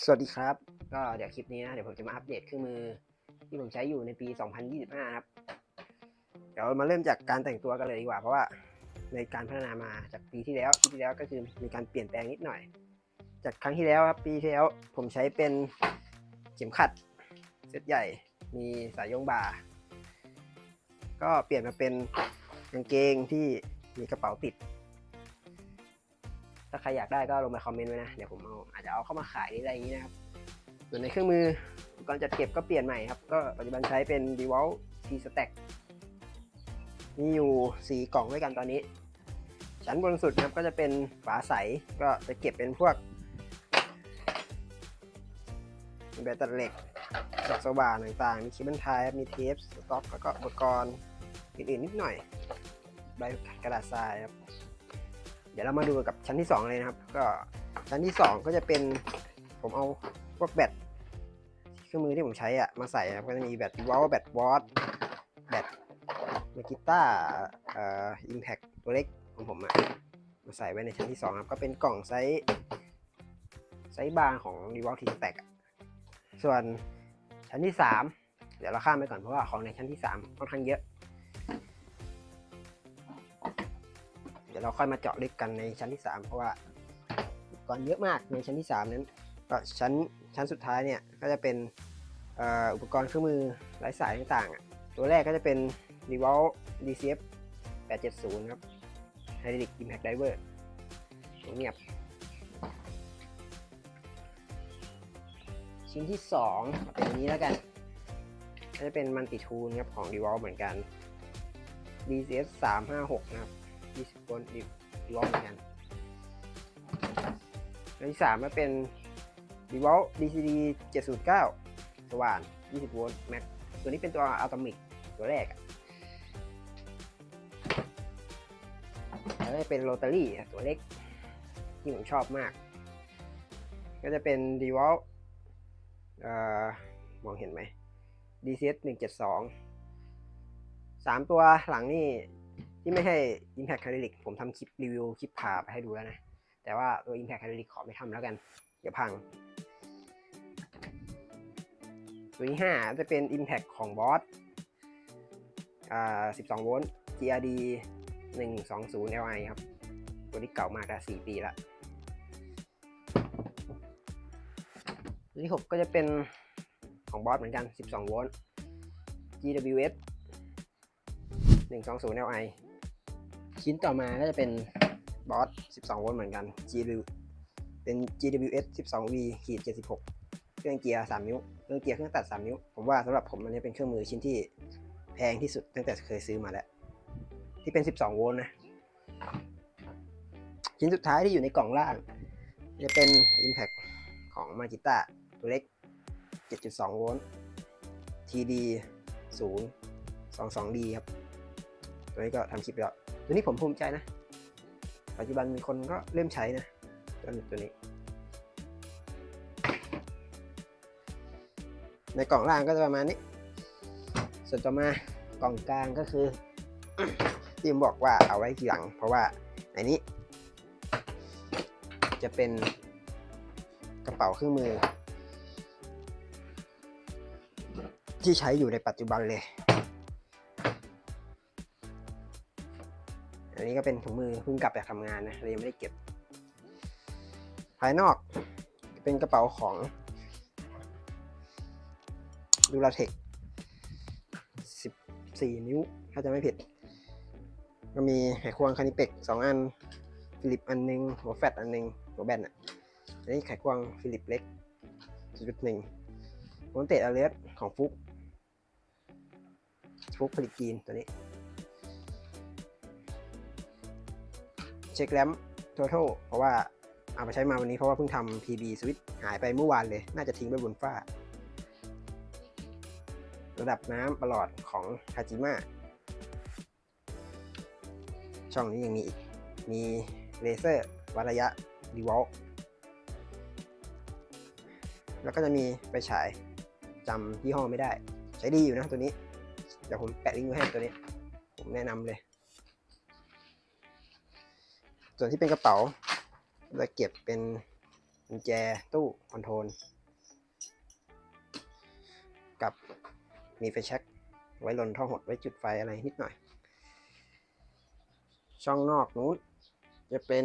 สวัสดีครับ ก็เดี๋ยวคลิปนี้นะเดี๋ยวผมจะมาอัปเดตเครื่องมือ ที่ผมใช้อยู่ในปี 2025 ครับ เดี๋ยวมาเริ่มจากการแต่งตัวกันเลยดีกว่า เพราะว่าในการพัฒนามาจากปีที่แล้วปีที่แล้วก็คือมีการเปลี่ยนแปลงนิดหน่อย จากครั้งที่แล้วครับปีที่แล้วผมใช้เป็นเข็มขัดเซตใหญ่ มีสายยงบ่า ก็เปลี่ยนมาเป็นกางเกงที่มีกระเป๋าติด ถ้าใครอยากได้ก็ลงมาคอมเมนต์ไว้นะ เดี๋ยวผมเอาอาจจะเอาเข้ามาขายอะไรอย่างนี้นะครับ ส่วนในเครื่องมืออุปกรณ์จัดเก็บก็เปลี่ยนใหม่ครับ ก็ปัจจุบันใช้เป็น d e v o l T Stack มีอยู่4กล่องด้วยกันตอนนี้ ชั้นบนสุดนะครับก็จะเป็นฝาใส ก็จะเก็บเป็นพวกแบตเตอรี่เหล็กดอกสว่านต่างๆ มีเคเบิลไทป์มีเทปสต็อกแล้วก็อุปกรณ์อื่นๆนิดหน่อย ใบกระดาษทรายครับ เดี๋ยวเรามาดูกับชั้นที่ 2 เลยนะครับ ก็ชั้นที่ 2 ก็จะเป็นผมเอาพวกแบตเครื่องมือที่ผมใช้อะมาใส่นะครับก็จะมีแบตวอลแบตวอตแบตมากิต้าเอ่ออิมแพคตัวเล็กของผมอะมาใส่ไว้ในชั้นที่ 2 ครับ ก็เป็นกล่องไซส์ไซส์บางของ d e v o l t Stack ส่วนชั้นที่ 3 เดี๋ยวเราข้ามไปก่อนเพราะว่าของในชั้นที่ 3 ค่อนข้างเยอะ ยวเราค่อยมาเจาะลึกกันในชั้นที่ 3 เพราะว่าอุปกรณ์เยอะมากในชั้นที่ 3 นั้นก็ชั้นชั้นสุดท้ายเนี่ยก็จะเป็นอุปกรณ์เครื่องมือไร้สายต่างๆ ตัวแรกก็จะเป็น r e v o l DCF 870 ครับ Hydraulic Impact Diver เงียบ ชิ้นที่ 2 เป็นอันนี้แล้วกัน ก็จะเป็นมันติทูนครับของ d e v o l เหมือนกัน DCS 356 นะครับ 20โวลต์ดิวอลเหมือนกันอันที่สามก็เป็น d e v o l DCD 709 สว่าน 20 โวลต์แม็กตัวนี้เป็นตัวอัลต m มิกตัวแรกอะแล้วเป็นโรตารี่ตัวเล็กที่ผมชอบมาก ก็จะเป็น d e v o l เอ่อมองเห็นไหม DCS 172สามตัวหลังนี่ ที่ไม่ใช่ Impact Hydraulic ผมทำคลิปรีวิวคลิปผ่าไปให้ดูแล้วนะ แต่ว่าตัว Impact Hydraulic ขอไม่ทำแล้วกัน เดี๋ยวพัง ตัวที่5จะเป็น Impact ของ Boss อ่า 12 โวลต์ GRD 120 Li ครับ ตัวนี้เก่ามากแล้ว4ปีละตัวที่6ก็จะเป็นของ Boss เหมือนกัน 12 โวลต์ GWS 120 Li ชิ้นต่อมาก็จะเป็นบอส 12 โวลต์เหมือนกัน GW เป็น GWS 12V ขีด76 เครื่องเกียร์ 3 นิ้ว เครื่องเกียร์เครื่องตัด 3 นิ้ว ผมว่าสำหรับผมอันนี้เป็นเครื่องมือชิ้นที่แพงที่สุดตั้งแต่เคยซื้อมาแล้ว ที่เป็น 12 โวลต์นะ ชิ้นสุดท้ายที่อยู่ในกล่องล่าง จะเป็น Impact ของ Magita ตัวเล็ก 7.2 โวลต์ TD 0 22D ครับ ตัวนี้ก็ทำคลิปไปแล้ว ตัวนี้ผมภูมิใจนะ ปัจจุบันมีคนก็เริ่มใช้นะตัวนี้ตัวนี้ ในกล่องล่างก็จะประมาณนี้ ส่วนต่อมากล่องกลางก็คือที่ผมบอกว่าเอาไว้ทีหลัง เพราะว่าในนี้ จะเป็นกระเป๋าเครื่องมือ ที่ใช้อยู่ในปัจจุบันเลย อันนี้ก็เป็นถุงมือเพิ่งกลับจากทำงานนะเลยไม่ได้เก็บ ภายนอกเป็นกระเป๋าของดูลาเทค14 นิ้ว ถ้าจะไม่ผิด ก็มีไขควงคานิเป็ก2อัน ฟิลิปอันหนึง หัวแฟตอันหนึง หัวแบนอะอันนี้ไขควงฟิลิปเล็ก0.1โมนเตดอเลสของฟุกฟุกผลิตจีนตัวนี้ เช็คแรม total เพราะว่าเอาไปใช้มาวันนี้เพราะว่าเพิ่งทำ PB switch หายไปเมื่อวานเลย น่าจะทิ้งไว้บนฝ้า ระดับน้ำประหลอดของฮาจิมะช่องนี้ยังมีอีก มีเลเซอร์วัดระยะดีวอลแล้วก็จะมีไปฉายจำยี่ห้อไม่ได้ ใช้ดีอยู่นะตัวนี้ เดี๋ยวผมแปะลิงก์ไว้ให้ตัวนี้ ผมแนะนำเลย ส่วนที่เป็นกระเป๋าจะเก็บเป็นกุญแจตู้คอนโทรลกับมีไฟแช็กไว้ลนท่อหดไว้จุดไฟอะไรนิดหน่อย ช่องนอกนู้นจะเป็น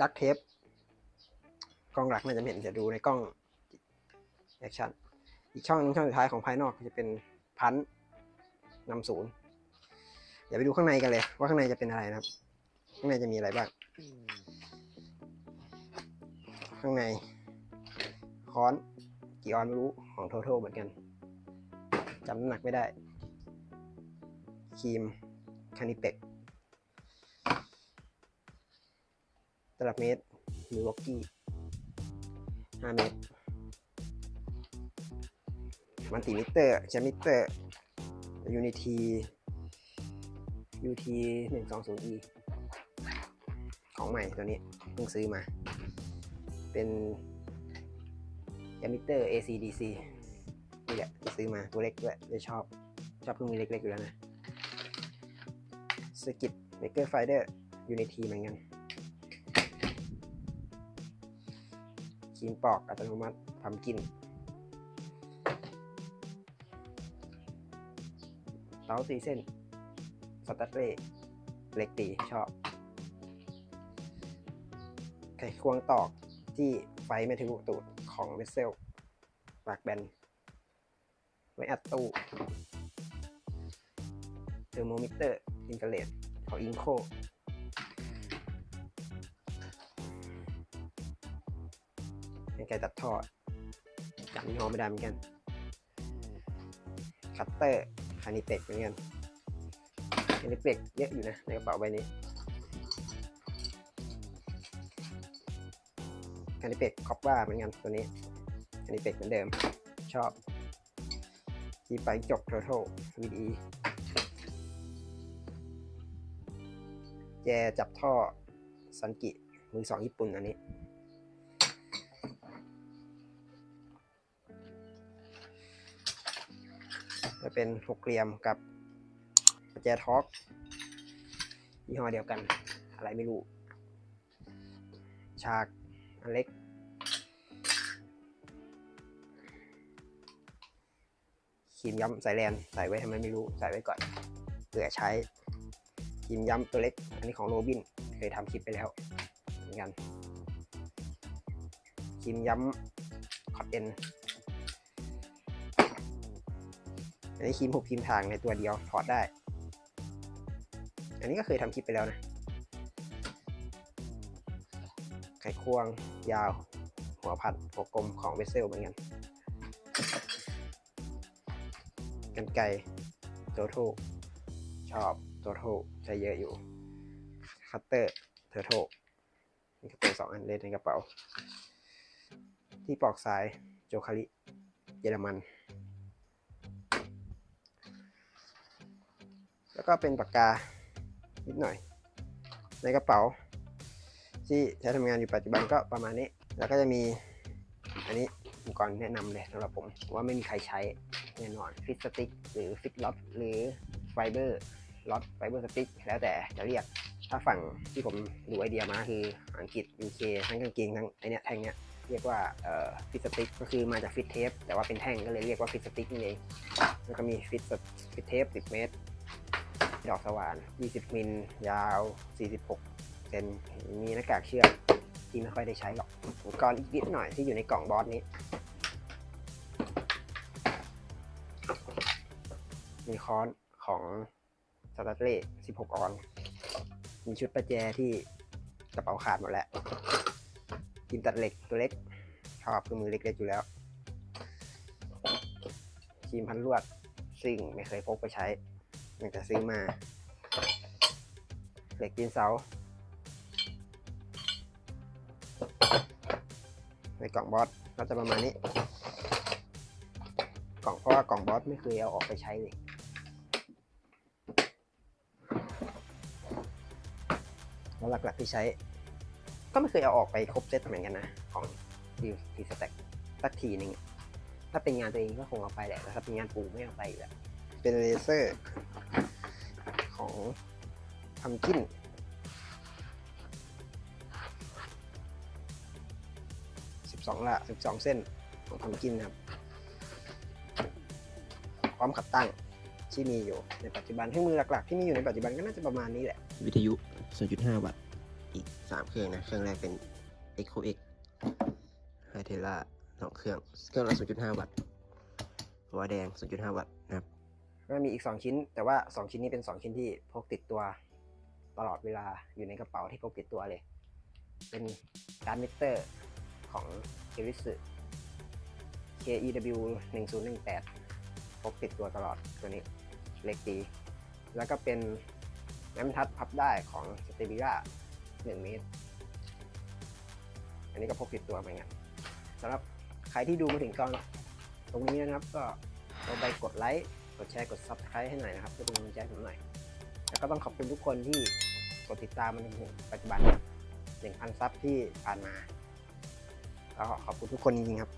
ดักเทปกล้องหลักน่าจะเห็นจะดูในกล้องแอคชั่นอีกช่องหนึงช่องสุดท้ายของภายนอกจะเป็นพันนำศูนย์เดี๋ยวไปดูข้างในกันเลย ว่าข้างในจะเป็นอะไรนะครับ ข้างในจะมีอะไรบ้าง ข้างในค้อน กี่ออนไม่รู้ของ Total เหมือนกันจำน้ำหนักไม่ได้ ครีมคานิเป็กตลับเมตรมิวอกกี้ห้าเมตรมันติมิเตอร์แชมิเตอร์ยูนิทียูทีหนึ่งสองศูนย์ e ของใหม่ตัวนี้เพิ่งซื้อมา เป็นแชมิเตอร์ AC DC นี่แหละที่ซื้อมาตัวเล็กด้วยเลยชอบ ชอบเครื่องมือเล็กๆอยู่แล้วนะสกิ t เบเกอร์ไฟเดอร์ยูนิทีเหมือนกันครีมปอกอัตโนมัติทำกินเต้าสีเส้นสตัดเร่เล็กตีชอบ ไขควงตอกที่ไฟไม่ทะลุตูดของเวสเซลปากแบนไว้อัดตู้เทอร์โมมิเตอร์อินฟราเรดของอินโคเป็นไก่ตัดทอดจำยี่ห้อไม่ได้เหมือนกัน คัตเตอร์คานิเต็กเหมือนกันคานิเต็กเยอะอยู่นะในกระเป๋าใบนี้ คานิเต็กคอปว่าเหมือนกันตัวนี้คานิเต็กเหมือนเดิม ชอบที่ไปจบ total VDE แจจับท่อซันกิมือสองญี่ปุ่นอันนี้ จะเป็นหกเหลี่ยมกับแจท็อกยี่ห้อเดียวกัน อะไรไม่รู้ ฉาก อันเล็ก ครีมย้ำสายแลนใส่ไว้ทำไมไม่รู้ใส่ไว้ก่อนเผื่อใช้ครีมย้ำตัวเล็ก อันนี้ของโรบินเคยทำคลิปไปแล้วเหมือนกันครีมย้ำคอตเอ็นอันนี้ครีมหุบครีมทางในตัวเดียวถอดได้ อันนี้ก็เคยทำคลิปไปแล้วนะ ควงยาว หัวพัดหัวกลมของเวสเซลเหมือนกันกันไกโ o โ a l ชอบโ o โ a l ใช้เยอะอยู่ คัตเตอร์เทอร์โ l มีคัตเตอร์สองอันเล่นในกระเป๋า ที่ปลอกสายโจคาริเยอรมัน แล้วก็เป็นปากกานิดหน่อย ในกระเป๋า ที่ใช้ทำงานอยู่ปัจจุบันก็ประมาณนี้ แล้วก็จะมีอันนี้อุปกรณ์แนะนำเลยสำหรับผมว่าไม่มีใครใช้แน่นอนฟิตสติ๊กหรือฟิตล็อตหรือไฟเบอร์ล็อตไฟเบอร์สติ๊กแล้วแต่จะเรียกถ้าฝั่งที่ผมดูไอเดียมาคืออังกฤษ UK ทั้งกางเกงทั้งไอเนี้ยแท่งเนี้ยเรียกว่าเอ่อฟิตสติ๊กก็คือมาจากฟิตเทปแต่ว่าเป็นแท่งก็เลยเรียกว่าฟิตสติ๊กนี่เองแล้วก็มีฟิตฟิตเทป 10 เมตร ดอกสว่าน 20 มิล ยาว 46 นมีหน้ากากเชือกที่ไม่ค่อยได้ใช้หรอกอุปกรณ์อีกนิดหน่อยที่อยู่ในกล่องบอสนี้ มีค้อนของสตาร์เล่16 ออน มีชุดประแจที่กระเป๋าขาดหมดแล้วกิมตัดเหล็กตัวเล็กชอบคือมือเล็กๆอยู่แล้วครีมพันลวดซึ่งไม่เคยพกไปใช้มันจะซื้อมา เหล็กปีนเสา ในกล่องบอสก็จะประมาณนี้ กล่องเพราะว่ากล่องบอสไม่เคยเอาออกไปใช้เลยแล้วหลักๆที่ใช้ ก็ไม่เคยเอาออกไปครบเซตเหมือนกันนะ ของทีทีสแต็กสักทีหนึงถ้าเป็นงานตัวเองก็คงเอาไปแหละแต่ถ้าเป็นงานปูไม่เอาไปอยู่แล้วเป็นเลเซอร์ของทำกิน 12ละ12 เส้นของทำกินครับ พร้อมขับตั้งที่มีอยู่ในปัจจุบันเครื่องมือหลักๆ ที่มีอยู่ในปัจจุบันก็น่าจะประมาณนี้แหละ วิทยุ 0.5 วัตต์ อีก 3 เครื่องนะ เครื่องแรกเป็น Echo X h i t e l a สองเครื่อง เครื่องละ 0.5 วัตต์หัวแดง 0.5 วัตต์นะครับก็มีอีก 2 ชิ้น แต่ว่า 2 ชิ้นนี้เป็น 2 ชิ้นที่พกติดตัวตลอดเวลาอยู่ในกระเป๋าที่พกติดตัวเลย เป็นการ์ดมิเตอร์ ของ e r i s KEW 1018พกติดตัวตลอดตัวนี้เล็กดีแล้วก็เป็นแม้มทัดพับได้ของ s t e v i a 1เมตร อันนี้ก็พกติดตัวเหมือนกันสำหรับใครที่ดูมาถึงตอนตรงนี้นะครับก็ลงไปกดไลค์ กดแชร์ กด Subscribe ให้หน่อยนะครับเพื่อเป็นกำลังใจผมหน่อย แล้วก็ต้องขอบคุณทุกคนที่กดติดตามมาจนถึงปัจจุบันหนึ่งพันซับที่ผ่านมา ก็ขอบคุณทุกคนจริงครับ